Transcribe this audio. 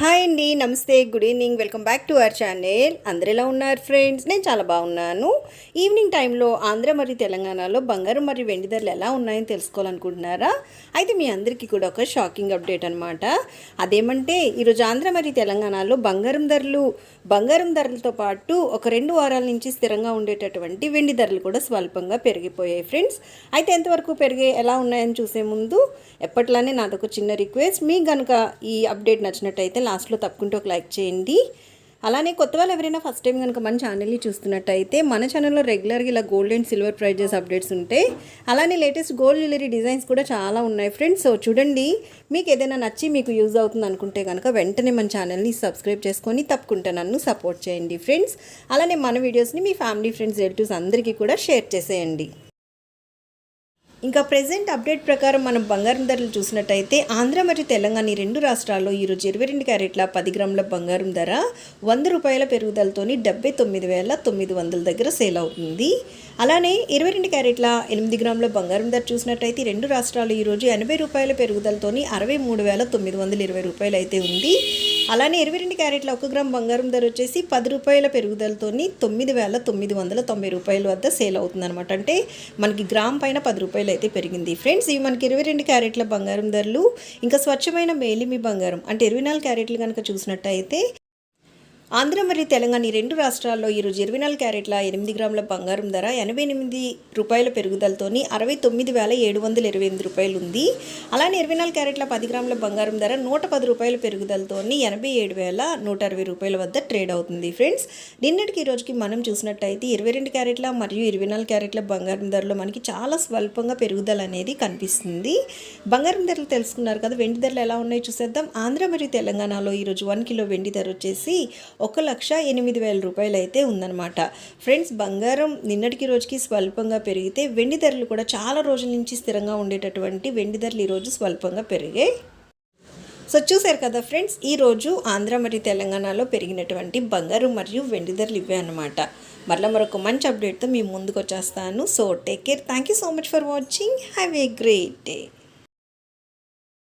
Hi అండి నమస్తే good evening welcome back to our channel. అందరు ఎలా ఉన్నారు ఫ్రెండ్స్? నేను చాలా బాగున్నాను. ఈవినింగ్ టైంలో ఆంధ్ర మరియు తెలంగాణలో బంగారం మరియు వెండి ధరలు ఎలా ఉన్నాయని తెలుసుకోవాలనుకుంటున్నారా? అయితే మీ అందరికీ కూడా ఒక షాకింగ్ అప్డేట్ అనమాట అదేమంటే ఈరోజు ఆంధ్ర మరియు తెలంగాణలో బంగారం ధరలు బంగారం ధరలతో పాటు ఒక రెండు వారాల నుంచి స్థిరంగా ఉండేటటువంటి వెండి ధరలు కూడా స్వల్పంగా పెరిగిపోయాయి ఫ్రెండ్స్. అయితే ఎంతవరకు పెరిగే ఎలా ఉన్నాయని చూసే ముందు ఎప్పట్లానే నాదొక చిన్న రిక్వెస్ట్. మీకు కనుక ఈ అప్డేట్ నచ్చినట్టయితే లాస్ట్లో తప్పుకుంటూ ఒక లైక్ చేయండి. అలానే కొత్త వాళ్ళు ఎవరైనా ఫస్ట్ టైం కనుక మన ఛానల్ని చూస్తున్నట్టయితే మన ఛానల్లో రెగ్యులర్గా ఇలా gold and silver prices updates ఉంటాయి. అలానే లేటెస్ట్ గోల్డ్ జ్యువెలరీ డిజైన్స్ కూడా చాలా ఉన్నాయి ఫ్రెండ్స్ సో చూడండి మీకు ఏదైనా నచ్చి మీకు యూజ్ అవుతుంది అనుకుంటే కనుక వెంటనే మన ఛానల్ని సబ్స్క్రైబ్ చేసుకొని తప్పకుండా నన్ను సపోర్ట్ చేయండి ఫ్రెండ్స్ అలానే మన వీడియోస్ని మీ ఫ్యామిలీ ఫ్రెండ్స్ రిలేటివ్స్ అందరికీ కూడా షేర్ చేసేయండి. ఇంకా ప్రజెంట్ అప్డేట్ ప్రకారం మనం బంగారం ధరలు చూసినట్టయితే ఆంధ్ర మరియు తెలంగాణ ఈ రెండు రాష్ట్రాల్లో ఈరోజు ఇరవై రెండు క్యారెట్ల పది గ్రాముల బంగారం ధర వంద రూపాయల పెరుగుదలతోని డెబ్బై తొమ్మిది వేల తొమ్మిది వందల దగ్గర సేల్ అవుతుంది. అలానే ఇరవై రెండు క్యారెట్ల ఎనిమిది గ్రాముల బంగారం ధర చూసినట్టయితే రెండు రాష్ట్రాలు ఈరోజు ఎనభై రూపాయల పెరుగుదలతోని అరవై మూడు వేల తొమ్మిది వందల ఇరవై రూపాయలు అయితే ఉంది. అలానే ఇరవై రెండు క్యారెట్ల ఒక గ్రామ్ బంగారం ధర వచ్చేసి పది రూపాయల పెరుగుదలతోని తొమ్మిది వేల తొమ్మిది వందల తొంభై రూపాయల వద్ద సేల్ అవుతుంది అనమాట అంటే మనకి గ్రామ్ పైన పది రూపాయలు అయితే పెరిగింది. ఫ్రెండ్స్ ఇవి మనకి ఇరవై రెండు క్యారెట్ల బంగారం ధరలు ఇంకా స్వచ్ఛమైన మేలిమి బంగారం అంటే ఇరవై నాలుగు క్యారెట్లు కనుక చూసినట్టయితే ఆంధ్ర మరియు తెలంగాణ ఈ రెండు రాష్ట్రాల్లో ఈరోజు ఇరవై నాలుగు క్యారెట్ల ఎనిమిది గ్రాముల బంగారం ధర ఎనభై ఎనిమిది రూపాయల పెరుగుదలతోని అరవై తొమ్మిది వేల ఏడు వందల ఇరవై ఎనిమిది రూపాయలు ఉంది. అలానే ఇరవై నాలుగు క్యారెట్ల పది గ్రాముల బంగారం ధర నూట పది రూపాయల పెరుగుదలతోని ఎనభై ఏడు వేల నూట అరవై రూపాయల వద్ద ట్రేడ్ అవుతుంది ఫ్రెండ్స్. నిన్నటికి ఈ రోజుకి మనం చూసినట్టయితే ఇరవై రెండు క్యారెట్ల మరియు ఇరవై నాలుగు క్యారెట్ల బంగారం ధరలో మనకి చాలా స్వల్పంగా పెరుగుదల అనేది కనిపిస్తుంది. బంగారం ధరలు తెలుసుకున్నారు కదా వెండి ధరలు ఎలా ఉన్నాయో చూసేద్దాం. ఆంధ్ర మరియు తెలంగాణలో ఈరోజు వన్ కిలో వెండి ధర వచ్చేసి ఒక లక్ష ఎనిమిది వేల రూపాయలు అయితే ఉందన్నమాట. ఫ్రెండ్స్ బంగారం నిన్నటికి రోజుకి స్వల్పంగా పెరిగితే వెండి ధరలు కూడా చాలా రోజుల నుంచి స్థిరంగా ఉండేటటువంటి వెండి ధరలు ఈరోజు స్వల్పంగా పెరిగాయి. సో చూశారు కదా ఫ్రెండ్స్ ఈరోజు ఆంధ్ర మరియు తెలంగాణలో పెరిగినటువంటి బంగారు మరియు వెండి ధరలు ఇవే అనమాట మరలా మరొక మంచి అప్డేట్తో మీ ముందుకు వచ్చేస్తాను. So take care thank you so much for watching have a great day